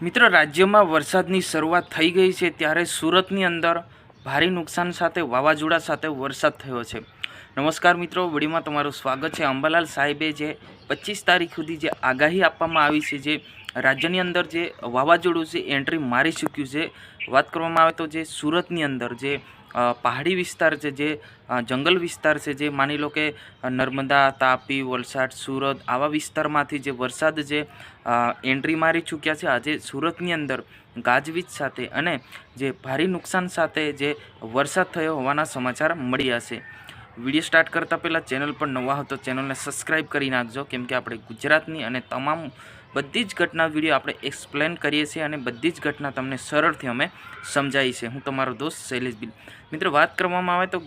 મિત્રો, રાજ્યમાં વરસાદની શરૂઆત થઈ ગઈ છે ત્યારે સુરતની અંદર ભારે નુકસાન સાથે, વાવાઝોડા સાથે વરસાદ થયો છે. નમસ્કાર મિત્રો, વડીમાં તમારું સ્વાગત છે. અંબાલાલ સાહેબે જે પચીસ તારીખ સુધી જે આગાહી આપવામાં આવી છે, જે રાજ્યની અંદર જે વાવાઝોડું છે એન્ટ્રી મારી ચૂક્યું છે, વાત કરવામાં આવે તો જે સુરતની અંદર જે પહાડી વિસ્તાર છે જે જંગલ વિસ્તાર છે જે માની લો કે નર્મદા, તાપી, વલસાડ, સુરત આવા વિસ્તારમાંથી જે વરસાદ જે એન્ટ્રી મારી ચૂક્યા છે, આજે સુરતની અંદર ગાજવીજ સાથે અને જે ભારે નુકસાન સાથે જે વરસાદ થયો હોવાના સમાચાર મળ્યા છે. વીડિયો સ્ટાર્ટ કરતાં પહેલાં ચેનલ પર નવા હો તો ચેનલને સબસ્ક્રાઈબ કરી નાખજો, કેમ કે આપણે ગુજરાતની અને તમામ બધી જ ઘટના વીડિયો આપણે એક્સપ્લેન કરીએ છીએ અને બધી જ ઘટના તમને સરળથી અમે સમજાવી છે. હું તમારો દોસ્ત શૈલેષ બિલ મિત્રો, વાત કરવામાં આવે તો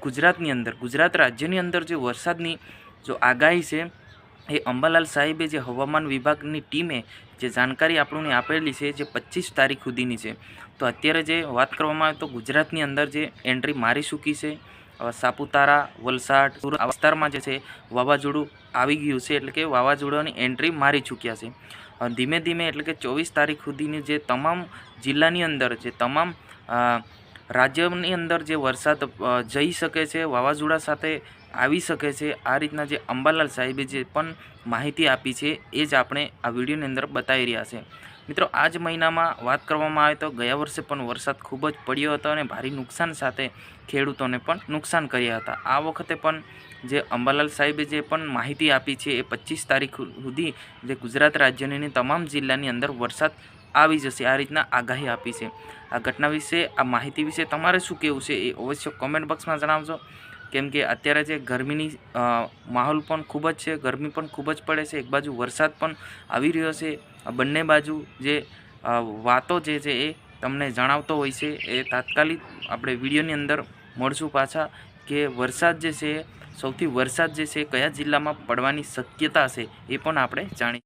ગુજરાતની અંદર, ગુજરાત રાજ્યની અંદર જે વરસાદની જો આગાહી છે, એ અંબાલાલ સાહેબે જે હવામાન વિભાગની ટીમે જે જાણકારી આપણને આપેલી છે, જે પચીસ તારીખ સુધીની છે. તો અત્યારે જે વાત કરવામાં આવે તો ગુજરાતની અંદર જે એન્ટ્રી મારી ચૂકી છે સાપુતારા, વલસાડ, સુરત આ વિસ્તારમાં જે છે વાવાઝોડું આવી ગયું છે એટલે કે વાવાઝોડાની એન્ટ્રી મારી ચૂક્યા છે. ધીમે ધીમે એટલે કે ચોવીસ તારીખ સુધીની જે તમામ જિલ્લાની અંદર જે તમામ રાજ્યની અંદર જે વરસાદ જઈ શકે છે, વાવાઝોડા સાથે આવી શકે છે, આ રીતના જે અંબાલાલ સાહેબે જે પણ માહિતી આપી છે, એ જ આપણે આ વિડીયોની અંદર બતાવી રહ્યા છે. મિત્રો આ જ મહિનામાં વાત કરવામાં આવે તો ગયા વર્ષે પણ વરસાદ ખૂબ જ પડ્યો હતો અને ભારે નુકસાન સાથે ખેડૂતોને પણ નુકસાન કર્યા હતા. આ વખતે પણ જે અંબાલાલ સાહેબે જે પણ માહિતી આપી છે, એ પચીસ તારીખ સુધી જે ગુજરાત રાજ્યની તમામ જિલ્લાની અંદર વરસાદ આવી જશે, આ રીતના આગાહી આપી છે. આ ઘટના વિશે, આ માહિતી વિશે તમારે શું કહેવું છે એ અવશ્ય કોમેન્ટ બોક્સમાં જણાવજો. કેમ કે અત્યારે જે ગરમીની માહોલ પણ ખૂબ જ છે, ગરમી પણ ખૂબ જ પડે છે, એક બાજુ વરસાદ પણ આવી રહ્યો છે. આ બંને બાજુ જે વાતો જે છે એ તમને જણાવતો હોય છે એ તાત્કાલિક આપણે વિડીયોની અંદર મળશું પાછા કે વરસાદ જે છે, સૌથી વરસાદ જે છે, કયા જિલ્લામાં પડવાની શક્યતા છે એ પણ આપણે જાણી